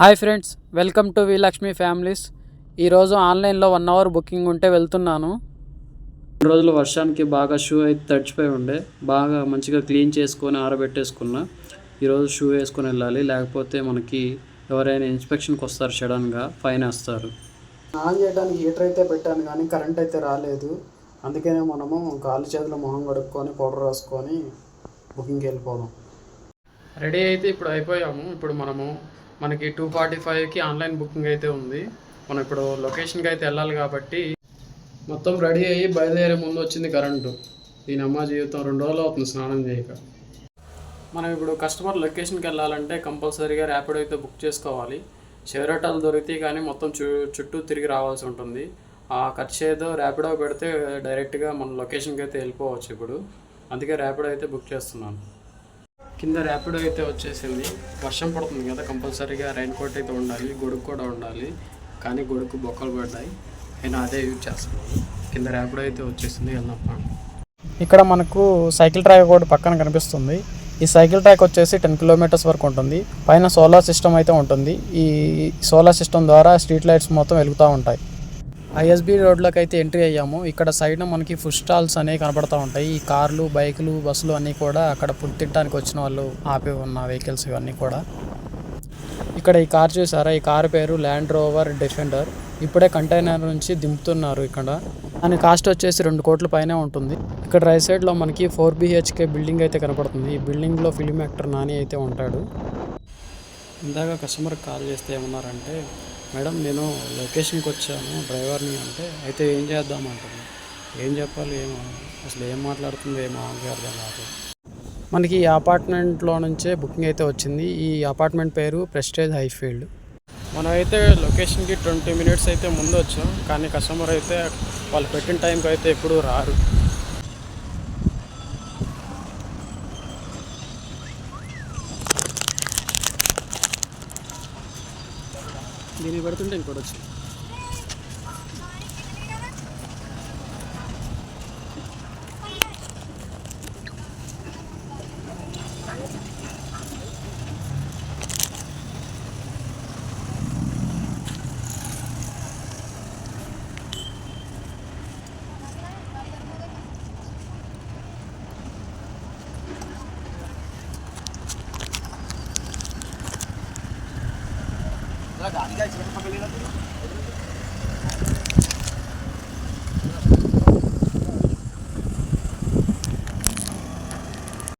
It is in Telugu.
Hi friends welcome to V Lakshmi families. ఈరోజు ఆన్లైన్లో వన్ అవర్ బుకింగ్ ఉంటే వెళ్తున్నాను. రెండు రోజులు వర్షానికి బాగా షూ అయితే తడిచిపోయి ఉండే. బాగా మంచిగా క్లీన్ చేసుకొని ఆరబెట్టేసుకున్నా. ఈరోజు షూ వేసుకొని వెళ్ళాలి. లేకపోతే మనకి ఎవరైనా ఇన్స్పెక్షన్కి వస్తారు సడన్గా ఫైన్ వేస్తారు. ఆన్ చేయడానికి హీటర్ అయితే పెట్టాను కానీ కరెంట్ అయితే రాలేదు. అందుకనే మనము కాలు చేతులు మొహం కడుక్కొని పౌడర్ రాసుకొని బుకింగ్కి వెళ్ళిపోదాం. రెడీ అయితే ఇప్పుడు అయిపోయాము. ఇప్పుడు మనము మనకి టూ ఫార్టీ ఫైవ్కి ఆన్లైన్ బుకింగ్ అయితే ఉంది. మనం ఇప్పుడు లొకేషన్కి అయితే వెళ్ళాలి కాబట్టి మొత్తం రెడీ అయ్యి బయలుదేరే ముందు వచ్చింది కరెంటు దీని అమ్మ జీవితం రెండు రోజులు అవుతుంది స్నానం చేయక. మనం ఇప్పుడు కస్టమర్ లొకేషన్కి వెళ్ళాలంటే కంపల్సరీగా ర్యాపిడో అయితే బుక్ చేసుకోవాలి. షేర్ ఆటోలు దొరికితే కానీ మొత్తం చు చుట్టూ తిరిగి రావాల్సి ఉంటుంది. ఆ ఖర్చు ఏదో ర్యాపిడో పెడితే డైరెక్ట్గా మన లొకేషన్కి అయితే వెళ్ళిపోవచ్చు ఇప్పుడు. అందుకే ర్యాపిడో అయితే బుక్ చేస్తున్నాను. కింద ర్యాపిడో అయితే వచ్చేసింది. వర్షం పడుతుంది కదా కంపల్సరీగా రైన్ కోట్ అయితే ఉండాలి గొడుగు కూడా ఉండాలి. కానీ గొడుగు బొక్కలు పడ్డాయి. నేను అదే యూజ్ చేస్తున్నాను. కింద ర్యాపిడో అయితే వచ్చేసింది వెళ్ళినప్పుడు ఇక్కడ మనకు సైకిల్ ట్రాక్ కూడా పక్కన కనిపిస్తుంది. ఈ సైకిల్ ట్రాక్ వచ్చేసి టెన్ కిలోమీటర్స్ వరకు ఉంటుంది. పైన సోలార్ సిస్టమ్ అయితే ఉంటుంది. ఈ సోలార్ సిస్టమ్ ద్వారా స్ట్రీట్ లైట్స్ మొత్తం వెలుగుతూ ఉంటాయి. ఐఎస్బి రోడ్లోకి అయితే ఎంట్రీ అయ్యాము. ఇక్కడ సైడ్న మనకి ఫుడ్ స్టాల్స్ అనేవి కనబడతా ఉంటాయి. ఈ కార్లు బైకులు బస్సులు అన్నీ కూడా అక్కడ ఫుడ్ తినడానికి వచ్చిన వాళ్ళు ఆపి ఉన్న వెహికల్స్ ఇవన్నీ కూడా. ఇక్కడ ఈ కార్ చూసారా? ఈ కార్ పేరు ల్యాండ్ రోవర్ డిఫెండర్ ఇప్పుడే కంటైనర్ నుంచి దింపుతున్నారు ఇక్కడ. దాని కాస్ట్ వచ్చేసి రెండు కోట్ల పైనే ఉంటుంది. ఇక్కడ రైట్ సైడ్లో మనకి ఫోర్ బిహెచ్కే బిల్డింగ్ అయితే కనపడుతుంది. ఈ బిల్డింగ్లో ఫిలిం యాక్టర్ నాని అయితే ఉంటాడు. ఇందాక కస్టమర్ కాల్ చేస్తే ఏమన్నారంటే మేడం నేను లొకేషన్కి వచ్చాను డ్రైవర్ని అంటే అయితే ఏం చేద్దాం అంటుంది. ఏం చెప్పాలి ఏమో అసలు ఏం మాట్లాడుతుందో ఏమో ఆమెకి అర్థం కాదు. మనకి ఈ అపార్ట్మెంట్లో నుంచే బుకింగ్ అయితే వచ్చింది. ఈ అపార్ట్మెంట్ పేరు ప్రెస్టేజ్ హైఫీల్డ్. మనం అయితే లొకేషన్కి ట్వంటీ మినిట్స్ అయితే ముందు వచ్చాం కానీ కస్టమర్ అయితే వాళ్ళు పెట్టిన టైంకి అయితే ఎప్పుడూ రారు. దీన్ని పెడుతుంటే ఇంకోటి వచ్చింది. गाडी काय